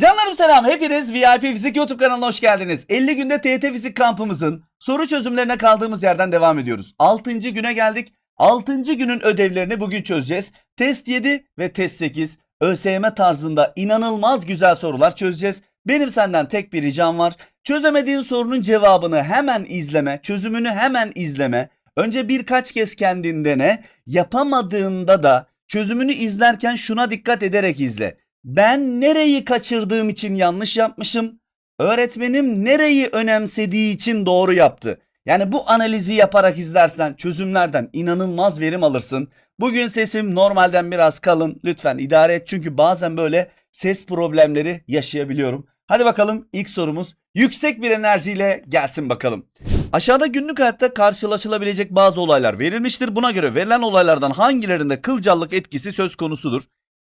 Canlarım selam. Hepiniz VIP Fizik YouTube kanalına hoş geldiniz. 50 günde TYT Fizik kampımızın soru çözümlerine kaldığımız yerden devam ediyoruz. 6. güne geldik. 6. günün ödevlerini bugün çözeceğiz. Test 7 ve test 8 ÖSYM tarzında inanılmaz güzel sorular çözeceğiz. Benim senden tek bir ricam var. Çözemediğin sorunun cevabını hemen izleme, çözümünü hemen izleme. Önce birkaç kez kendin dene. Yapamadığında da çözümünü izlerken şuna dikkat ederek izle. Ben nereyi kaçırdığım için yanlış yapmışım? Öğretmenim nereyi önemsediği için doğru yaptı. Yani bu analizi yaparak izlersen çözümlerden inanılmaz verim alırsın. Bugün sesim normalden biraz kalın. Lütfen idare et çünkü bazen böyle ses problemleri yaşayabiliyorum. Hadi bakalım ilk sorumuz yüksek bir enerjiyle gelsin bakalım. Aşağıda günlük hayatta karşılaşılabilecek bazı olaylar verilmiştir. Buna göre verilen olaylardan hangilerinde kılcallık etkisi söz konusudur?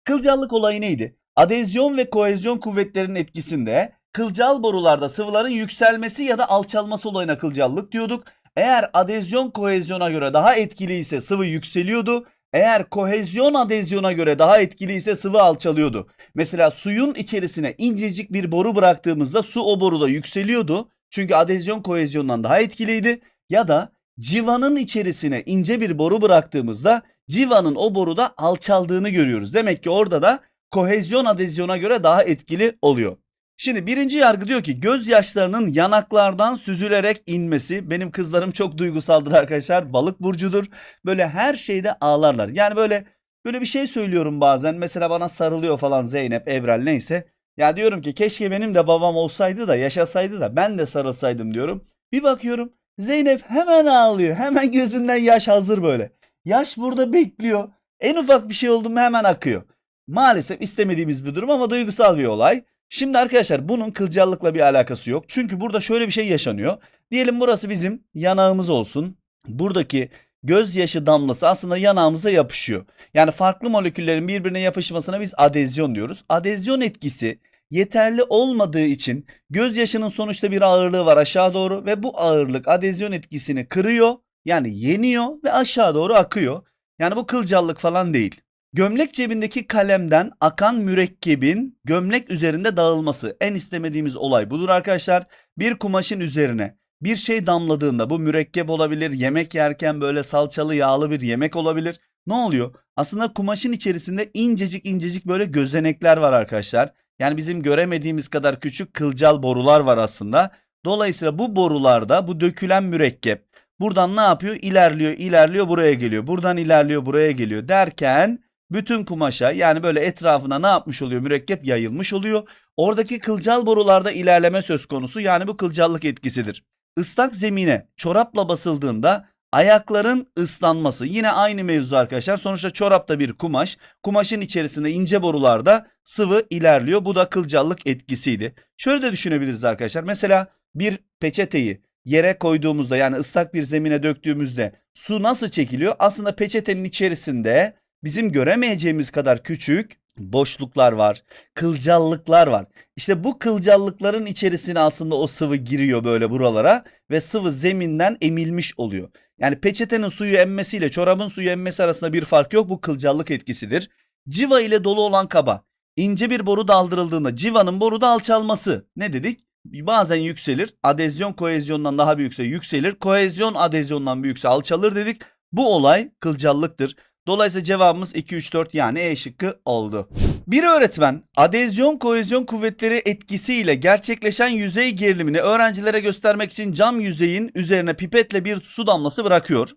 Kılcallık olayı neydi? Adezyon ve kohezyon kuvvetlerinin etkisinde kılcal borularda sıvıların yükselmesi ya da alçalması olayına kılcallık diyorduk. Eğer adezyon kohezyona göre daha etkili ise sıvı yükseliyordu. Eğer kohezyon adezyona göre daha etkili ise sıvı alçalıyordu. Mesela suyun içerisine incecik bir boru bıraktığımızda su o boruda yükseliyordu. Çünkü adezyon kohezyondan daha etkiliydi. Ya da civanın içerisine ince bir boru bıraktığımızda civanın o boruda alçaldığını görüyoruz. Demek ki orada da kohezyon adezyona göre daha etkili oluyor. Şimdi birinci yargı diyor ki gözyaşlarının yanaklardan süzülerek inmesi. Benim kızlarım çok duygusaldır arkadaşlar. Balık burcudur. Böyle her şeyde ağlarlar. Yani böyle böyle bir şey söylüyorum bazen. Mesela bana sarılıyor falan Zeynep, Ebrel neyse. Ya diyorum ki keşke benim de babam olsaydı da yaşasaydı da ben de sarılsaydım diyorum. Bir bakıyorum Zeynep hemen ağlıyor. Hemen gözünden yaş hazır böyle. Yaş burada bekliyor. En ufak bir şey oldu mu hemen akıyor. Maalesef istemediğimiz bir durum ama duygusal bir olay. Şimdi arkadaşlar bunun kılcallıkla bir alakası yok. Çünkü burada şöyle bir şey yaşanıyor. Diyelim burası bizim yanağımız olsun. Buradaki gözyaşı damlası aslında yanağımıza yapışıyor. Yani farklı moleküllerin birbirine yapışmasına biz adezyon diyoruz. Adezyon etkisi yeterli olmadığı için gözyaşının sonuçta bir ağırlığı var aşağı doğru ve bu ağırlık adezyon etkisini kırıyor. Yani yeniyor ve aşağı doğru akıyor. Yani bu kılcallık falan değil. Gömlek cebindeki kalemden akan mürekkebin gömlek üzerinde dağılması. En istemediğimiz olay budur arkadaşlar. Bir kumaşın üzerine bir şey damladığında bu mürekkep olabilir, yemek yerken böyle salçalı yağlı bir yemek olabilir. Ne oluyor? Aslında kumaşın içerisinde incecik incecik böyle gözenekler var arkadaşlar. Yani bizim göremediğimiz kadar küçük kılcal borular var aslında. Dolayısıyla bu borularda bu dökülen mürekkep buradan ne yapıyor? İlerliyor, ilerliyor buraya geliyor. Buradan ilerliyor, buraya geliyor derken bütün kumaşa yani böyle etrafına ne yapmış oluyor? Mürekkep yayılmış oluyor. Oradaki kılcal borularda ilerleme söz konusu. Yani bu kılcallık etkisidir. Islak zemine çorapla basıldığında ayakların ıslanması yine aynı mevzu arkadaşlar. Sonuçta çorap da bir kumaş. Kumaşın içerisinde ince borularda sıvı ilerliyor. Bu da kılcallık etkisiydi. Şöyle de düşünebiliriz arkadaşlar. Mesela bir peçeteyi yere koyduğumuzda yani ıslak bir zemine döktüğümüzde su nasıl çekiliyor? Aslında peçetenin içerisinde bizim göremeyeceğimiz kadar küçük boşluklar var, kılcallıklar var. İşte bu kılcallıkların içerisine aslında o sıvı giriyor böyle buralara ve sıvı zeminden emilmiş oluyor. Yani peçetenin suyu emmesiyle çorabın suyu emmesi arasında bir fark yok. Bu kılcallık etkisidir. Civa ile dolu olan kaba ince bir boru daldırıldığında civanın boruda alçalması ne dedik? Bazen yükselir. Adezyon kohezyondan daha büyükse yükselir. Kohezyon adezyondan büyükse alçalır dedik. Bu olay kılcallıktır. Dolayısıyla cevabımız 2, 3, 4 yani E şıkkı oldu. Bir öğretmen adezyon kohezyon kuvvetleri etkisiyle gerçekleşen yüzey gerilimini öğrencilere göstermek için cam yüzeyin üzerine pipetle bir su damlası bırakıyor.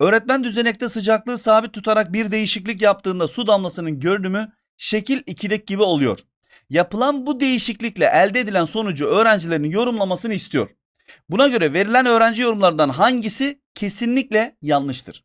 Öğretmen düzenekte sıcaklığı sabit tutarak bir değişiklik yaptığında su damlasının görünümü şekil 2'deki gibi oluyor. Yapılan bu değişiklikle elde edilen sonucu öğrencilerin yorumlamasını istiyor. Buna göre verilen öğrenci yorumlarından hangisi kesinlikle yanlıştır?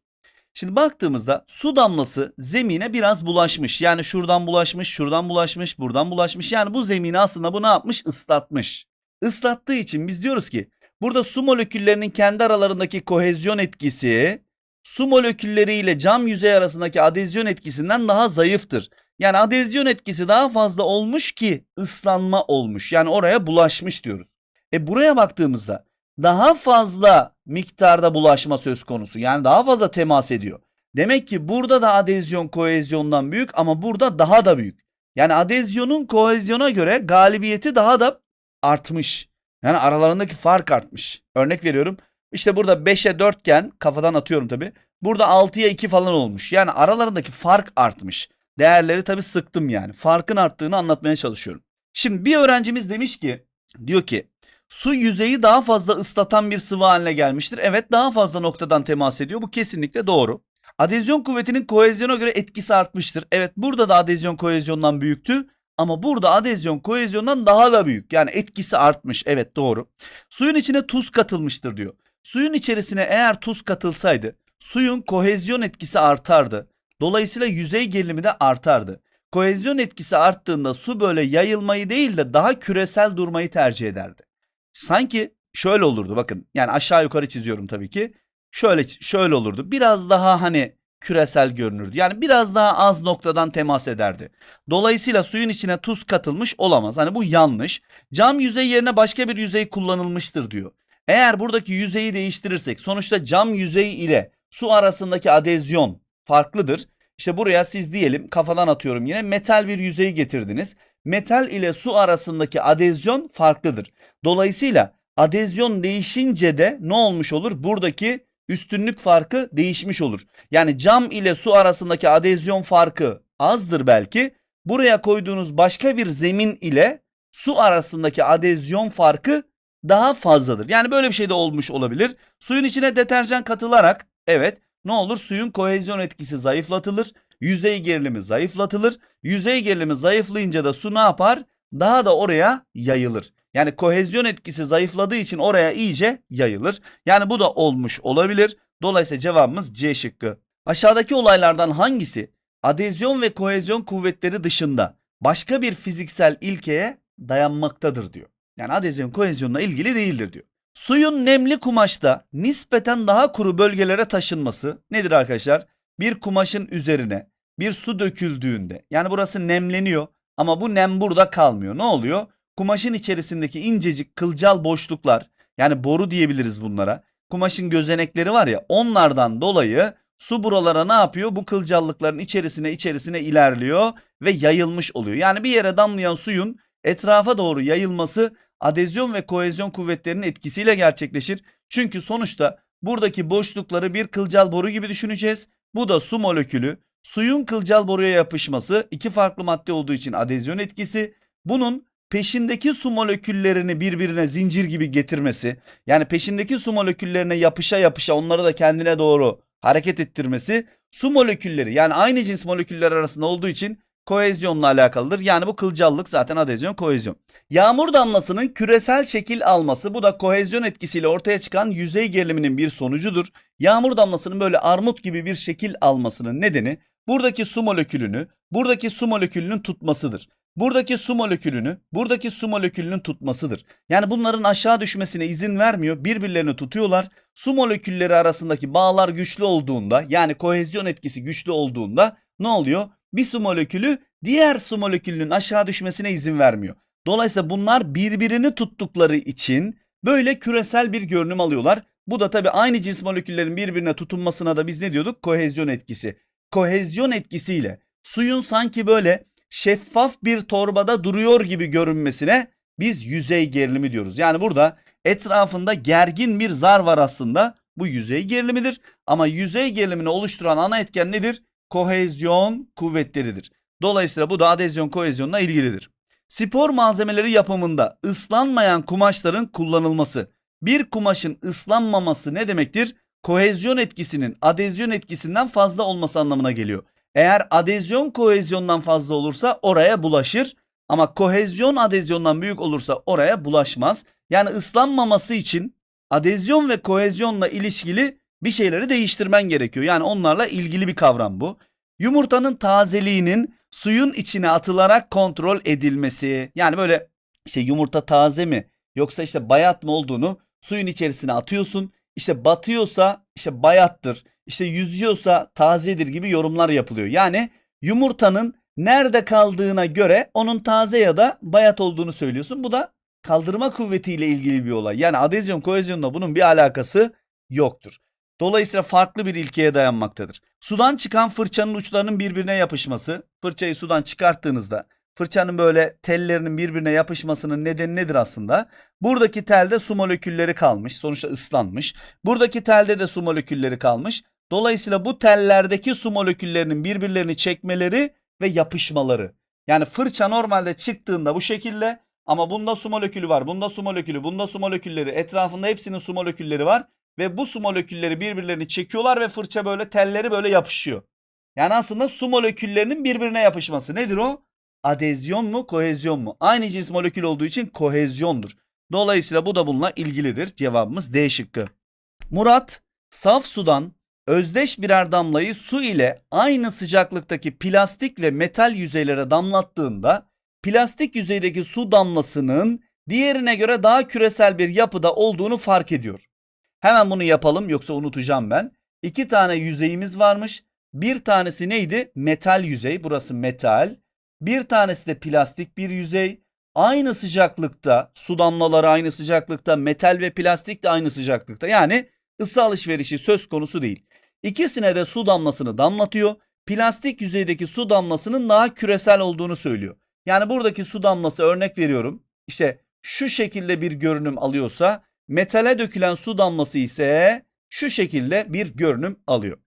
Şimdi baktığımızda su damlası zemine biraz bulaşmış. Yani şuradan bulaşmış, şuradan bulaşmış, buradan bulaşmış. Yani bu zemini aslında bu ne yapmış? Islatmış. Islattığı için biz diyoruz ki burada su moleküllerinin kendi aralarındaki kohezyon etkisi su molekülleri ile cam yüzey arasındaki adezyon etkisinden daha zayıftır. Yani adezyon etkisi daha fazla olmuş ki ıslanma olmuş. Yani oraya bulaşmış diyoruz. E buraya baktığımızda daha fazla miktarda bulaşma söz konusu. Yani daha fazla temas ediyor. Demek ki burada da adezyon kohezyondan büyük ama burada daha da büyük. Yani adezyonun kohezyona göre galibiyeti daha da artmış. Yani aralarındaki fark artmış. Örnek veriyorum. İşte burada 5'e 4 iken kafadan atıyorum tabi. Burada 6'ya 2 falan olmuş. Yani aralarındaki fark artmış. Değerleri tabi sıktım yani. Farkın arttığını anlatmaya çalışıyorum. Şimdi bir öğrencimiz demiş ki diyor ki su yüzeyi daha fazla ıslatan bir sıvı haline gelmiştir. Evet daha fazla noktadan temas ediyor. Bu kesinlikle doğru. Adezyon kuvvetinin kohezyona göre etkisi artmıştır. Evet burada da adezyon kohezyondan büyüktü. Ama burada adezyon kohezyondan daha da büyük. Yani etkisi artmış. Evet doğru. Suyun içine tuz katılmıştır diyor. Suyun içerisine eğer tuz katılsaydı suyun kohezyon etkisi artardı. Dolayısıyla yüzey gerilimi de artardı. Kohezyon etkisi arttığında su böyle yayılmayı değil de daha küresel durmayı tercih ederdi. Sanki şöyle olurdu bakın. Yani aşağı yukarı çiziyorum tabii ki. Şöyle şöyle olurdu. Biraz daha hani küresel görünürdü. Yani biraz daha az noktadan temas ederdi. Dolayısıyla suyun içine tuz katılmış olamaz. Hani bu yanlış. Cam yüzey yerine başka bir yüzey kullanılmıştır diyor. Eğer buradaki yüzeyi değiştirirsek sonuçta cam yüzey ile su arasındaki adezyon farklıdır. İşte buraya siz diyelim kafadan atıyorum yine metal bir yüzeyi getirdiniz. Metal ile su arasındaki adezyon farklıdır. Dolayısıyla adezyon değişince de ne olmuş olur? Buradaki üstünlük farkı değişmiş olur. Yani cam ile su arasındaki adezyon farkı azdır belki. Buraya koyduğunuz başka bir zemin ile su arasındaki adezyon farkı daha fazladır. Yani böyle bir şey de olmuş olabilir. Suyun içine deterjan katılarak evet ne olur suyun kohezyon etkisi zayıflatılır. Yüzey gerilimi zayıflatılır. Yüzey gerilimi zayıflayınca da su ne yapar? Daha da oraya yayılır. Yani kohezyon etkisi zayıfladığı için oraya iyice yayılır. Yani bu da olmuş olabilir. Dolayısıyla cevabımız C şıkkı. Aşağıdaki olaylardan hangisi adezyon ve kohezyon kuvvetleri dışında başka bir fiziksel ilkeye dayanmaktadır diyor. Yani adezyon kohezyonla ilgili değildir diyor. Suyun nemli kumaşta nispeten daha kuru bölgelere taşınması nedir arkadaşlar? Bir kumaşın üzerine bir su döküldüğünde yani burası nemleniyor ama bu nem burada kalmıyor. Ne oluyor? Kumaşın içerisindeki incecik kılcal boşluklar yani boru diyebiliriz bunlara. Kumaşın gözenekleri var ya onlardan dolayı su buralara ne yapıyor? Bu kılcallıkların içerisine içerisine ilerliyor ve yayılmış oluyor. Yani bir yere damlayan suyun etrafa doğru yayılması adezyon ve kohezyon kuvvetlerinin etkisiyle gerçekleşir. Çünkü sonuçta buradaki boşlukları bir kılcal boru gibi düşüneceğiz. Bu da su molekülü. Suyun kılcal boruya yapışması iki farklı madde olduğu için adezyon etkisi. Bunun peşindeki su moleküllerini birbirine zincir gibi getirmesi. Yani peşindeki su moleküllerine yapışa yapışa onları da kendine doğru hareket ettirmesi. Su molekülleri yani aynı cins moleküller arasında olduğu için kohezyonla alakalıdır. Yani bu kılcallık zaten adezyon kohezyon. Yağmur damlasının küresel şekil alması bu da kohezyon etkisiyle ortaya çıkan yüzey geriliminin bir sonucudur. Yağmur damlasının böyle armut gibi bir şekil almasının nedeni buradaki su molekülünü buradaki su molekülünün tutmasıdır. Buradaki su molekülünü buradaki su molekülünün tutmasıdır. Yani bunların aşağı düşmesine izin vermiyor. Birbirlerini tutuyorlar. Su molekülleri arasındaki bağlar güçlü olduğunda yani kohezyon etkisi güçlü olduğunda ne oluyor? Bir su molekülü diğer su molekülünün aşağı düşmesine izin vermiyor. Dolayısıyla bunlar birbirini tuttukları için böyle küresel bir görünüm alıyorlar. Bu da tabii aynı cins moleküllerin birbirine tutunmasına da biz ne diyorduk? Kohezyon etkisi. Kohezyon etkisiyle suyun sanki böyle şeffaf bir torbada duruyor gibi görünmesine biz yüzey gerilimi diyoruz. Yani burada etrafında gergin bir zar var aslında. Bu yüzey gerilimidir. Ama yüzey gerilimini oluşturan ana etken nedir? Kohezyon kuvvetleridir. Dolayısıyla bu da adezyon kohezyonla ilgilidir. Spor malzemeleri yapımında ıslanmayan kumaşların kullanılması. Bir kumaşın ıslanmaması ne demektir? Kohezyon etkisinin adezyon etkisinden fazla olması anlamına geliyor. Eğer adezyon kohezyondan fazla olursa oraya bulaşır ama kohezyon adezyondan büyük olursa oraya bulaşmaz. Yani ıslanmaması için adezyon ve kohezyonla ilişkili bir şeyleri değiştirmen gerekiyor. Yani onlarla ilgili bir kavram bu. Yumurtanın tazeliğinin suyun içine atılarak kontrol edilmesi. Yani böyle işte yumurta taze mi yoksa işte bayat mı olduğunu suyun içerisine atıyorsun. İşte batıyorsa işte bayattır. İşte yüzüyorsa tazedir gibi yorumlar yapılıyor. Yani yumurtanın nerede kaldığına göre onun taze ya da bayat olduğunu söylüyorsun. Bu da kaldırma kuvvetiyle ilgili bir olay. Yani adezyon kohezyonla bunun bir alakası yoktur. Dolayısıyla farklı bir ilkeye dayanmaktadır. Sudan çıkan fırçanın uçlarının birbirine yapışması, fırçayı sudan çıkarttığınızda fırçanın böyle tellerinin birbirine yapışmasının nedeni nedir aslında? Buradaki telde su molekülleri kalmış. Sonuçta ıslanmış. Buradaki telde de su molekülleri kalmış. Dolayısıyla bu tellerdeki su moleküllerinin birbirlerini çekmeleri ve yapışmaları. Yani fırça normalde çıktığında bu şekilde ama bunda su molekülü var, bunda su molekülü, bunda su molekülleri, etrafında hepsinin su molekülleri var ve bu su molekülleri birbirlerini çekiyorlar ve fırça böyle telleri böyle yapışıyor. Yani aslında su moleküllerinin birbirine yapışması. Nedir o? Adezyon mu, kohezyon mu? Aynı cins molekül olduğu için kohezyondur. Dolayısıyla bu da bununla ilgilidir. Cevabımız D şıkkı. Murat, saf sudan özdeş birer damlayı su ile aynı sıcaklıktaki plastik ve metal yüzeylere damlattığında plastik yüzeydeki su damlasının diğerine göre daha küresel bir yapıda olduğunu fark ediyor. Hemen bunu yapalım yoksa unutacağım ben. İki tane yüzeyimiz varmış. Bir tanesi neydi? Metal yüzey. Burası metal. Bir tanesi de plastik bir yüzey. Aynı sıcaklıkta, su damlaları aynı sıcaklıkta, metal ve plastik de aynı sıcaklıkta. Yani ısı alışverişi söz konusu değil. İkisine de su damlasını damlatıyor. Plastik yüzeydeki su damlasının daha küresel olduğunu söylüyor. Yani buradaki su damlası örnek veriyorum. İşte şu şekilde bir görünüm alıyorsa metale dökülen su damlası ise şu şekilde bir görünüm alıyor.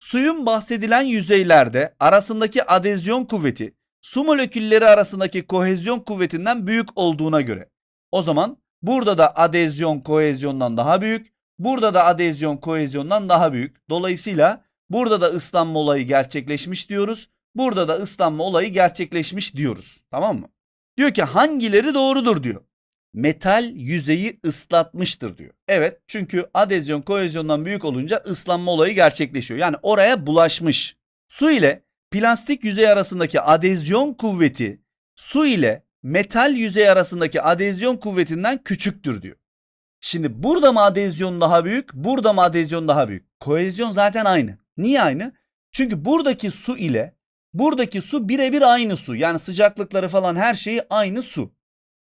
Suyun bahsedilen yüzeylerde arasındaki adezyon kuvveti su molekülleri arasındaki kohezyon kuvvetinden büyük olduğuna göre o zaman burada da adezyon kohezyondan daha büyük, burada da adezyon kohezyondan daha büyük. Dolayısıyla burada da ıslanma olayı gerçekleşmiş diyoruz. Burada da ıslanma olayı gerçekleşmiş diyoruz. Tamam mı? Diyor ki hangileri doğrudur diyor. Metal yüzeyi ıslatmıştır diyor. Evet çünkü adezyon kohezyondan büyük olunca ıslanma olayı gerçekleşiyor. Yani oraya bulaşmış. Su ile plastik yüzey arasındaki adezyon kuvveti su ile metal yüzey arasındaki adezyon kuvvetinden küçüktür diyor. Şimdi burada mı adezyon daha büyük, burada mı adezyon daha büyük? Kohezyon zaten aynı. Niye aynı? Çünkü buradaki su ile buradaki su birebir aynı su. Yani sıcaklıkları falan her şeyi aynı su.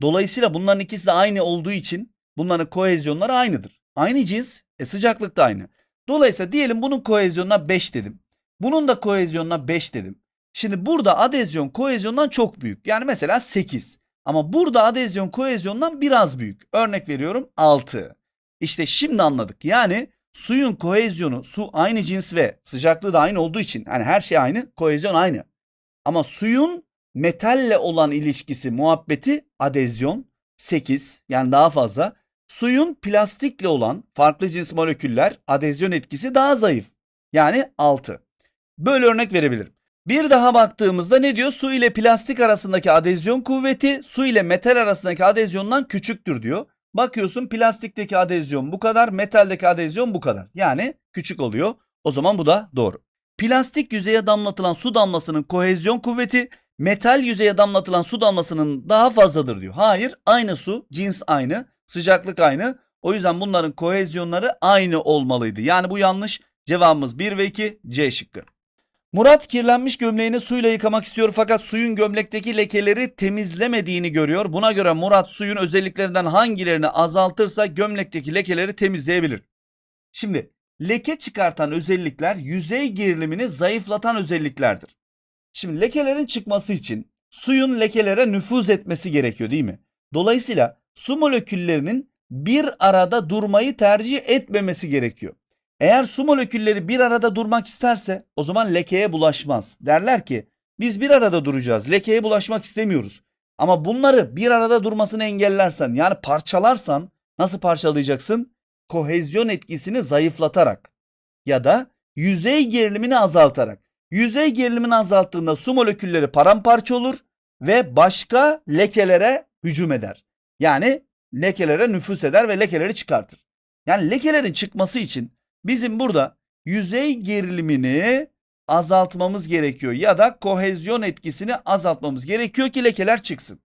Dolayısıyla bunların ikisi de aynı olduğu için bunların kohezyonları aynıdır. Aynı cins, e sıcaklık da aynı. Dolayısıyla diyelim bunun kohezyonuna 5 dedim. Bunun da kohezyonuna 5 dedim. Şimdi burada adezyon kohezyondan çok büyük. Yani mesela 8. Ama burada adezyon kohezyondan biraz büyük. Örnek veriyorum 6. İşte şimdi anladık. Yani suyun kohezyonu, su aynı cins ve sıcaklığı da aynı olduğu için hani her şey aynı, kohezyon aynı. Ama suyun metalle olan ilişkisi, muhabbeti adezyon 8 yani daha fazla. Suyun plastikle olan farklı cins moleküller adezyon etkisi daha zayıf. Yani 6. Böyle örnek verebilirim. Bir daha baktığımızda ne diyor? Su ile plastik arasındaki adezyon kuvveti su ile metal arasındaki adezyondan küçüktür diyor. Bakıyorsun plastikteki adezyon bu kadar, metaldeki adezyon bu kadar. Yani küçük oluyor. O zaman bu da doğru. Plastik yüzeye damlatılan su damlasının kohezyon kuvveti metal yüzeye damlatılan su damlasının daha fazladır diyor. Hayır, aynı su, cins aynı, sıcaklık aynı. O yüzden bunların kohezyonları aynı olmalıydı. Yani bu yanlış. Cevabımız 1 ve 2 C şıkkı. Murat kirlenmiş gömleğini suyla yıkamak istiyor fakat suyun gömlekteki lekeleri temizlemediğini görüyor. Buna göre Murat suyun özelliklerinden hangilerini azaltırsa gömlekteki lekeleri temizleyebilir. Şimdi leke çıkartan özellikler yüzey gerilimini zayıflatan özelliklerdir. Şimdi lekelerin çıkması için suyun lekelere nüfuz etmesi gerekiyor değil mi? Dolayısıyla su moleküllerinin bir arada durmayı tercih etmemesi gerekiyor. Eğer su molekülleri bir arada durmak isterse o zaman lekeye bulaşmaz. Derler ki biz bir arada duracağız. Lekeye bulaşmak istemiyoruz. Ama bunları bir arada durmasını engellersen yani parçalarsan nasıl parçalayacaksın? Kohezyon etkisini zayıflatarak ya da yüzey gerilimini azaltarak. Yüzey gerilimini azalttığında su molekülleri paramparça olur ve başka lekelere hücum eder. Yani lekelere nüfus eder ve lekeleri çıkartır. Yani lekelerin çıkması için bizim burada yüzey gerilimini azaltmamız gerekiyor ya da kohezyon etkisini azaltmamız gerekiyor ki lekeler çıksın.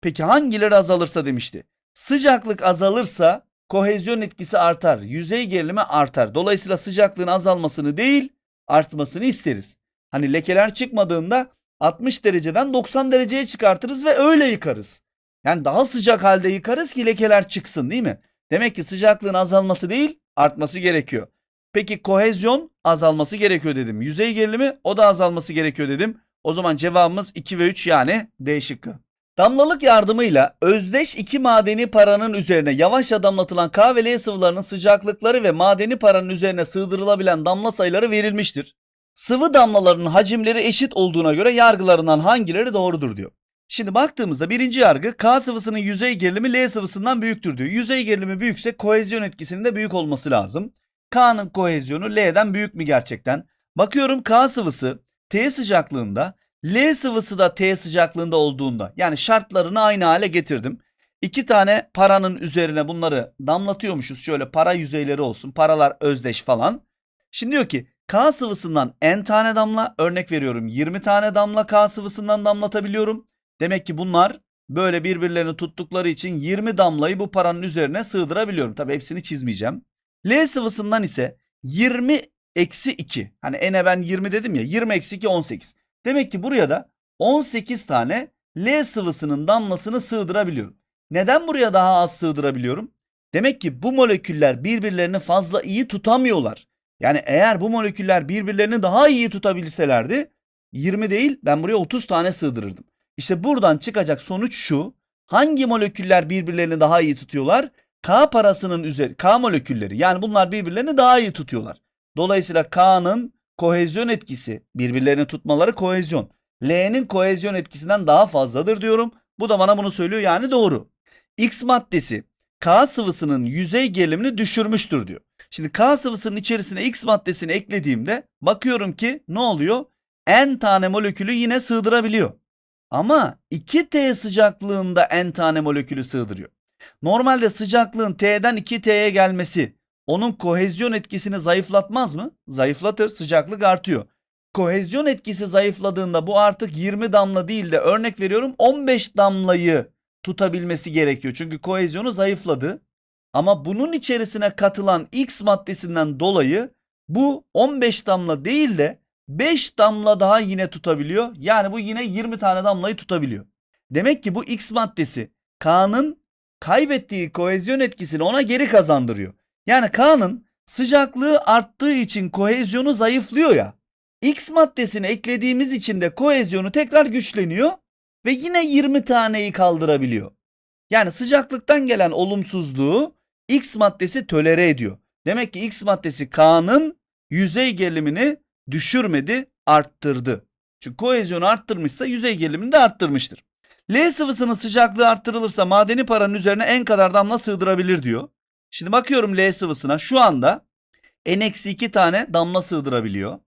Peki hangileri azalırsa demişti. Sıcaklık azalırsa kohezyon etkisi artar, yüzey gerilimi artar. Dolayısıyla sıcaklığın azalmasını değil, artmasını isteriz. Hani lekeler çıkmadığında 60 dereceden 90 dereceye çıkartırız ve öyle yıkarız. Yani daha sıcak halde yıkarız ki lekeler çıksın değil mi? Demek ki sıcaklığın azalması değil, artması gerekiyor. Peki kohezyon azalması gerekiyor dedim. Yüzey gerilimi o da azalması gerekiyor dedim. O zaman cevabımız 2 ve 3 yani D şıkkı. Damlalık yardımıyla özdeş iki madeni paranın üzerine yavaşça damlatılan K ve sıvılarının sıcaklıkları ve madeni paranın üzerine sığdırılabilen damla sayıları verilmiştir. Sıvı damlaların hacimleri eşit olduğuna göre yargılarından hangileri doğrudur diyor. Şimdi baktığımızda birinci yargı K sıvısının yüzey gerilimi L sıvısından büyüktür diyor. Yüzey gerilimi büyükse kohezyon etkisinin de büyük olması lazım. K'nın kohezyonu L'den büyük mü gerçekten? Bakıyorum K sıvısı T sıcaklığında, L sıvısı da T sıcaklığında olduğunda yani şartlarını aynı hale getirdim. İki tane paranın üzerine bunları damlatıyormuşuz. Şöyle para yüzeyleri olsun. Paralar özdeş falan. Şimdi diyor ki K sıvısından n tane damla örnek veriyorum 20 tane damla K sıvısından damlatabiliyorum. Demek ki bunlar böyle birbirlerini tuttukları için 20 damlayı bu paranın üzerine sığdırabiliyorum. Tabi hepsini çizmeyeceğim. L sıvısından ise 20 eksi 2. Hani n'e ben 20 dedim ya 20 eksi 2 18. Demek ki buraya da 18 tane L sıvısının damlasını sığdırabiliyorum. Neden buraya daha az sığdırabiliyorum? Demek ki bu moleküller birbirlerini fazla iyi tutamıyorlar. Yani eğer bu moleküller birbirlerini daha iyi tutabilselerdi 20 değil ben buraya 30 tane sığdırırdım. İşte buradan çıkacak sonuç şu. Hangi moleküller birbirlerini daha iyi tutuyorlar? K parasının üzeri K molekülleri yani bunlar birbirlerini daha iyi tutuyorlar. Dolayısıyla K'nın kohezyon etkisi birbirlerini tutmaları kohezyon. L'nin kohezyon etkisinden daha fazladır diyorum. Bu da bana bunu söylüyor yani doğru. X maddesi K sıvısının yüzey gerilimini düşürmüştür diyor. Şimdi K sıvısının içerisine X maddesini eklediğimde bakıyorum ki ne oluyor? N tane molekülü yine sığdırabiliyor. Ama 2T sıcaklığında N tane molekülü sığdırıyor. Normalde sıcaklığın T'den 2T'ye gelmesi onun kohezyon etkisini zayıflatmaz mı? Zayıflatır, sıcaklık artıyor. Kohezyon etkisi zayıfladığında bu artık 20 damla değil de örnek veriyorum 15 damlayı tutabilmesi gerekiyor. Çünkü kohezyonu zayıfladı. Ama bunun içerisine katılan X maddesinden dolayı bu 15 damla değil de 5 damla daha yine tutabiliyor. Yani bu yine 20 tane damlayı tutabiliyor. Demek ki bu X maddesi K'nın kaybettiği kohezyon etkisini ona geri kazandırıyor. Yani K'nın sıcaklığı arttığı için kohezyonu zayıflıyor ya. X maddesini eklediğimiz için de kohezyonu tekrar güçleniyor ve yine 20 taneyi kaldırabiliyor. Yani sıcaklıktan gelen olumsuzluğu X maddesi tölere ediyor. Demek ki X maddesi K'nın yüzey gerilimini düşürmedi, arttırdı. Çünkü kohezyonu arttırmışsa yüzey gerilimini de arttırmıştır. L sıvısının sıcaklığı arttırılırsa madeni paranın üzerine en kadar damla sığdırabilir diyor. Şimdi bakıyorum L sıvısına şu anda n-2 tane damla sığdırabiliyor.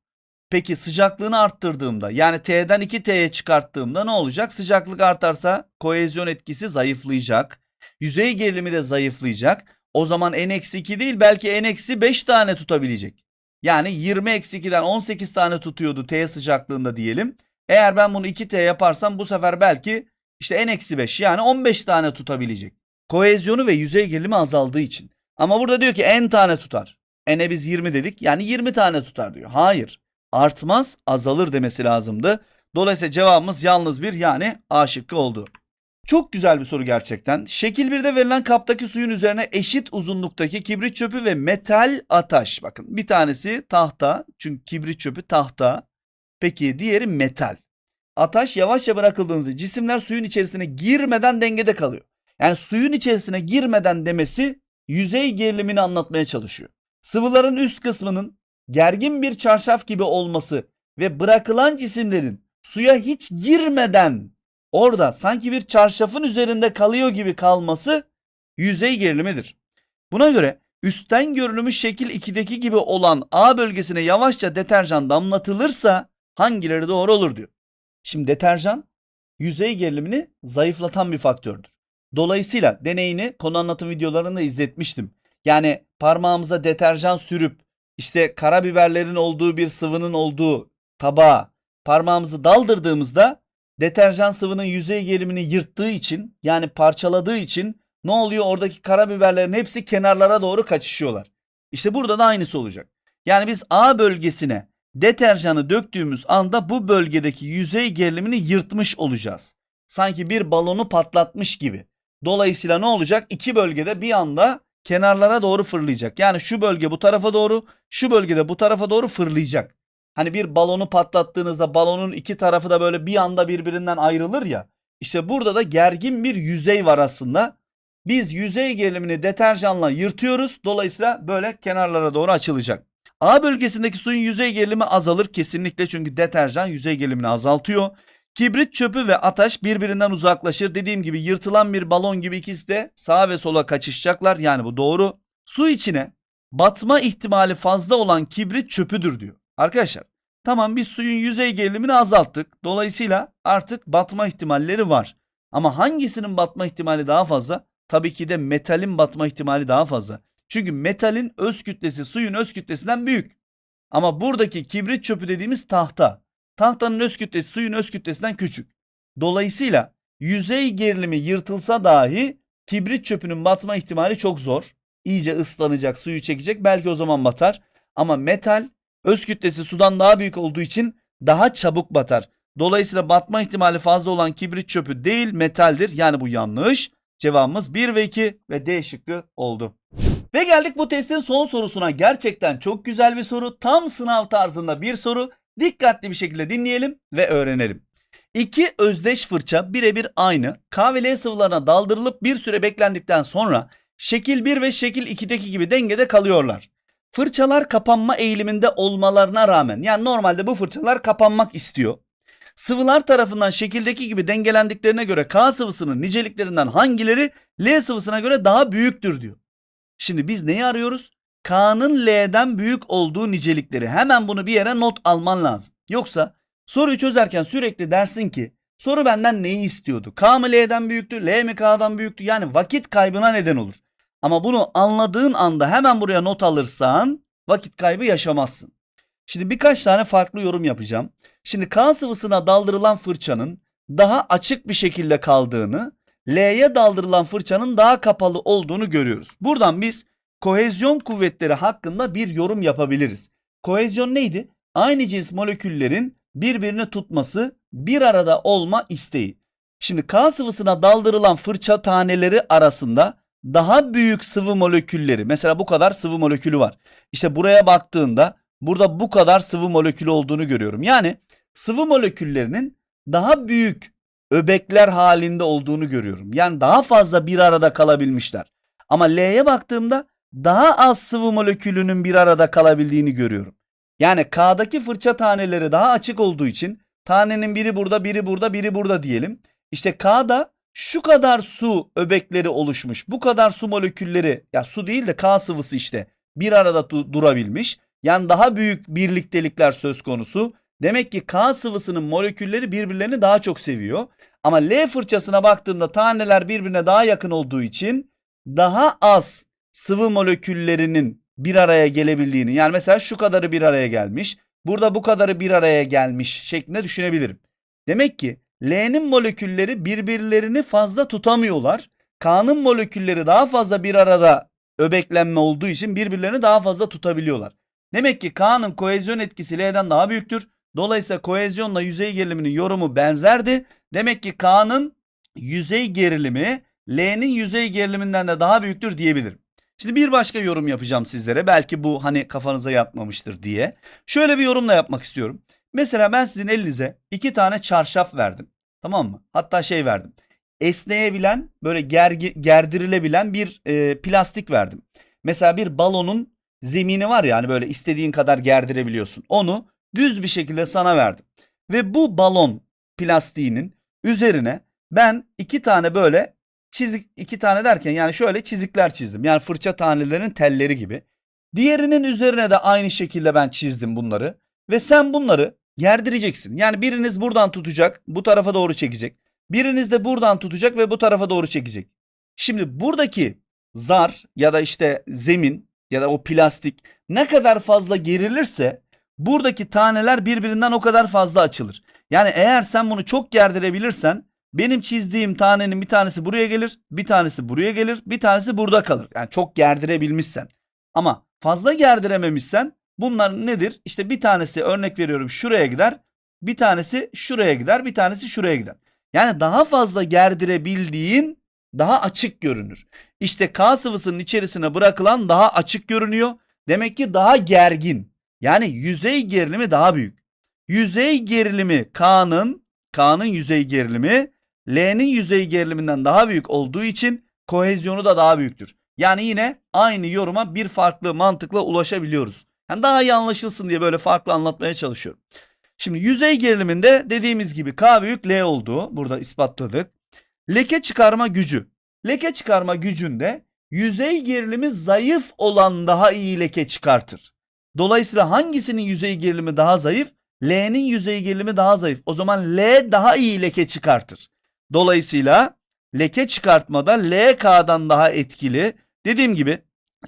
Peki sıcaklığını arttırdığımda yani T'den 2T'ye çıkarttığımda ne olacak? Sıcaklık artarsa kohezyon etkisi zayıflayacak. Yüzey gerilimi de zayıflayacak. O zaman n-2 değil belki n-5 tane tutabilecek. Yani 20 2'den 18 tane tutuyordu T sıcaklığında diyelim. Eğer ben bunu 2T yaparsam bu sefer belki işte n-5 yani 15 tane tutabilecek. Kohezyonu ve yüzey gerilimi azaldığı için. Ama burada diyor ki n tane tutar. N'e biz 20 dedik yani 20 tane tutar diyor. Hayır artmaz azalır demesi lazımdı. Dolayısıyla cevabımız yalnız bir yani A şıkkı oldu. Çok güzel bir soru gerçekten. Şekil 1'de verilen kaptaki suyun üzerine eşit uzunluktaki kibrit çöpü ve metal ataş. Bakın bir tanesi tahta çünkü kibrit çöpü tahta. Peki diğeri metal. Ataş yavaşça bırakıldığında cisimler suyun içerisine girmeden dengede kalıyor. Yani suyun içerisine girmeden demesi yüzey gerilimini anlatmaya çalışıyor. Sıvıların üst kısmının gergin bir çarşaf gibi olması ve bırakılan cisimlerin suya hiç girmeden orada sanki bir çarşafın üzerinde kalıyor gibi kalması yüzey gerilimidir. Buna göre üstten görünümü şekil 2'deki gibi olan A bölgesine yavaşça deterjan damlatılırsa hangileri doğru olur diyor. Şimdi deterjan yüzey gerilimini zayıflatan bir faktördür. Dolayısıyla deneyini konu anlatım videolarında izletmiştim. Yani parmağımıza deterjan sürüp işte karabiberlerin olduğu bir sıvının olduğu tabağa parmağımızı daldırdığımızda deterjan sıvının yüzey gerilimini yırttığı için yani parçaladığı için ne oluyor? Oradaki karabiberlerin hepsi kenarlara doğru kaçışıyorlar. İşte burada da aynısı olacak. Yani biz A bölgesine deterjanı döktüğümüz anda bu bölgedeki yüzey gerilimini yırtmış olacağız. Sanki bir balonu patlatmış gibi. Dolayısıyla ne olacak? İki bölgede bir anda kenarlara doğru fırlayacak. Yani şu bölge bu tarafa doğru, şu bölgede bu tarafa doğru fırlayacak. Hani bir balonu patlattığınızda balonun iki tarafı da böyle bir anda birbirinden ayrılır ya. İşte burada da gergin bir yüzey var aslında. Biz yüzey gerilimini deterjanla yırtıyoruz. Dolayısıyla böyle kenarlara doğru açılacak. A bölgesindeki suyun yüzey gerilimi azalır kesinlikle çünkü deterjan yüzey gerilimini azaltıyor. Kibrit çöpü ve ataş birbirinden uzaklaşır. Dediğim gibi yırtılan bir balon gibi ikisi de sağa ve sola kaçışacaklar. Yani bu doğru. Su içine batma ihtimali fazla olan kibrit çöpüdür diyor. Arkadaşlar tamam biz suyun yüzey gerilimini azalttık. Dolayısıyla artık batma ihtimalleri var. Ama hangisinin batma ihtimali daha fazla? Tabii ki de metalin batma ihtimali daha fazla. Çünkü metalin öz kütlesi suyun öz kütlesinden büyük. Ama buradaki kibrit çöpü dediğimiz tahta. Tahtanın öz kütlesi suyun öz kütlesinden küçük. Dolayısıyla yüzey gerilimi yırtılsa dahi kibrit çöpünün batma ihtimali çok zor. İyice ıslanacak, suyu çekecek belki o zaman batar. Ama metal öz kütlesi sudan daha büyük olduğu için daha çabuk batar. Dolayısıyla batma ihtimali fazla olan kibrit çöpü değil metaldir. Yani bu yanlış. Cevabımız 1 ve 2 ve D şıkkı oldu. Ve geldik bu testin son sorusuna. Gerçekten çok güzel bir soru. Tam sınav tarzında bir soru. Dikkatli bir şekilde dinleyelim ve öğrenelim. İki özdeş fırça birebir aynı K ve L sıvılarına daldırılıp bir süre beklendikten sonra şekil 1 ve şekil 2'deki gibi dengede kalıyorlar. Fırçalar kapanma eğiliminde olmalarına rağmen yani normalde bu fırçalar kapanmak istiyor. Sıvılar tarafından şekildeki gibi dengelendiklerine göre K sıvısının niceliklerinden hangileri L sıvısına göre daha büyüktür diyor. Şimdi biz neyi arıyoruz? K'nın L'den büyük olduğu nicelikleri. Hemen bunu bir yere not alman lazım. Yoksa soruyu çözerken sürekli dersin ki soru benden neyi istiyordu? K mı L'den büyüktü, L mi K'dan büyüktü? Yani vakit kaybına neden olur. Ama bunu anladığın anda hemen buraya not alırsan vakit kaybı yaşamazsın. Şimdi birkaç tane farklı yorum yapacağım. Şimdi K sıvısına daldırılan fırçanın daha açık bir şekilde kaldığını, L'ye daldırılan fırçanın daha kapalı olduğunu görüyoruz. Buradan biz kohezyon kuvvetleri hakkında bir yorum yapabiliriz. Kohezyon neydi? Aynı cins moleküllerin birbirini tutması, bir arada olma isteği. Şimdi K sıvısına daldırılan fırça taneleri arasında daha büyük sıvı molekülleri mesela bu kadar sıvı molekülü var. İşte buraya baktığında burada bu kadar sıvı molekülü olduğunu görüyorum. Yani sıvı moleküllerinin daha büyük öbekler halinde olduğunu görüyorum. Yani daha fazla bir arada kalabilmişler. Ama L'ye baktığımda daha az sıvı molekülünün bir arada kalabildiğini görüyorum. Yani K'daki fırça taneleri daha açık olduğu için tanenin biri burada, biri burada, biri burada diyelim. İşte K'da şu kadar su öbekleri oluşmuş. Bu kadar su molekülleri ya su değil de K sıvısı işte bir arada du- durabilmiş. Yani daha büyük birliktelikler söz konusu. Demek ki K sıvısının molekülleri birbirlerini daha çok seviyor. Ama L fırçasına baktığımda taneler birbirine daha yakın olduğu için daha az sıvı moleküllerinin bir araya gelebildiğini yani mesela şu kadarı bir araya gelmiş. Burada bu kadarı bir araya gelmiş şeklinde düşünebilirim. Demek ki L'nin molekülleri birbirlerini fazla tutamıyorlar. K'nın molekülleri daha fazla bir arada öbeklenme olduğu için birbirlerini daha fazla tutabiliyorlar. Demek ki K'nın kohezyon etkisi L'den daha büyüktür. Dolayısıyla kohezyonla yüzey geriliminin yorumu benzerdi. Demek ki K'nın yüzey gerilimi L'nin yüzey geriliminden de daha büyüktür diyebilirim. Şimdi bir başka yorum yapacağım sizlere. Belki bu hani kafanıza yatmamıştır diye. Şöyle bir yorumla yapmak istiyorum. Mesela ben sizin elinize iki tane çarşaf verdim. Tamam mı? Hatta şey verdim. Esneyebilen, böyle gergi, gerdirilebilen bir e, plastik verdim. Mesela bir balonun zemini var ya hani böyle istediğin kadar gerdirebiliyorsun. Onu düz bir şekilde sana verdim. Ve bu balon plastiğinin üzerine ben iki tane böyle çizik iki tane derken yani şöyle çizikler çizdim. Yani fırça tanelerinin telleri gibi. Diğerinin üzerine de aynı şekilde ben çizdim bunları. Ve sen bunları gerdireceksin. Yani biriniz buradan tutacak, bu tarafa doğru çekecek. Biriniz de buradan tutacak ve bu tarafa doğru çekecek. Şimdi buradaki zar ya da işte zemin ya da o plastik ne kadar fazla gerilirse buradaki taneler birbirinden o kadar fazla açılır. Yani eğer sen bunu çok gerdirebilirsen benim çizdiğim tanenin bir tanesi buraya gelir, bir tanesi buraya gelir, bir tanesi burada kalır. Yani çok gerdirebilmişsen. Ama fazla gerdirememişsen bunlar nedir? İşte bir tanesi örnek veriyorum şuraya gider, bir tanesi şuraya gider, bir tanesi şuraya gider. Yani daha fazla gerdirebildiğin daha açık görünür. İşte K sıvısının içerisine bırakılan daha açık görünüyor. Demek ki daha gergin. Yani yüzey gerilimi daha büyük. Yüzey gerilimi K'nın K'nın yüzey gerilimi L'nin yüzey geriliminden daha büyük olduğu için kohezyonu da daha büyüktür. Yani yine aynı yoruma bir farklı mantıkla ulaşabiliyoruz. Yani daha iyi anlaşılsın diye böyle farklı anlatmaya çalışıyorum. Şimdi yüzey geriliminde dediğimiz gibi K büyük L olduğu burada ispatladık. Leke çıkarma gücü. Leke çıkarma gücünde yüzey gerilimi zayıf olan daha iyi leke çıkartır. Dolayısıyla hangisinin yüzey gerilimi daha zayıf? L'nin yüzey gerilimi daha zayıf. O zaman L daha iyi leke çıkartır. Dolayısıyla leke çıkartmada LK'dan daha etkili. Dediğim gibi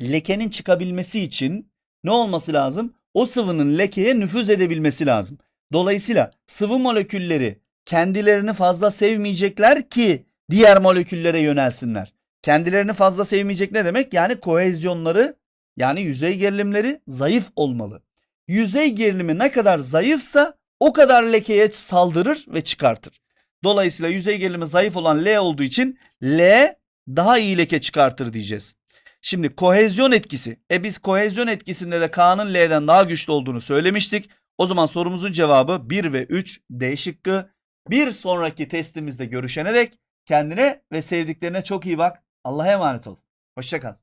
lekenin çıkabilmesi için ne olması lazım? O sıvının lekeye nüfuz edebilmesi lazım. Dolayısıyla sıvı molekülleri kendilerini fazla sevmeyecekler ki diğer moleküllere yönelsinler. Kendilerini fazla sevmeyecek ne demek? Yani kohezyonları yani yüzey gerilimleri zayıf olmalı. Yüzey gerilimi ne kadar zayıfsa o kadar lekeye saldırır ve çıkartır. Dolayısıyla yüzey gerilimi zayıf olan L olduğu için L daha iyi leke çıkartır diyeceğiz. Şimdi kohezyon etkisi. E biz kohezyon etkisinde de K'nın L'den daha güçlü olduğunu söylemiştik. O zaman sorumuzun cevabı 1 ve 3 D şıkkı. Bir sonraki testimizde görüşene dek kendine ve sevdiklerine çok iyi bak. Allah'a emanet ol. Hoşçakal.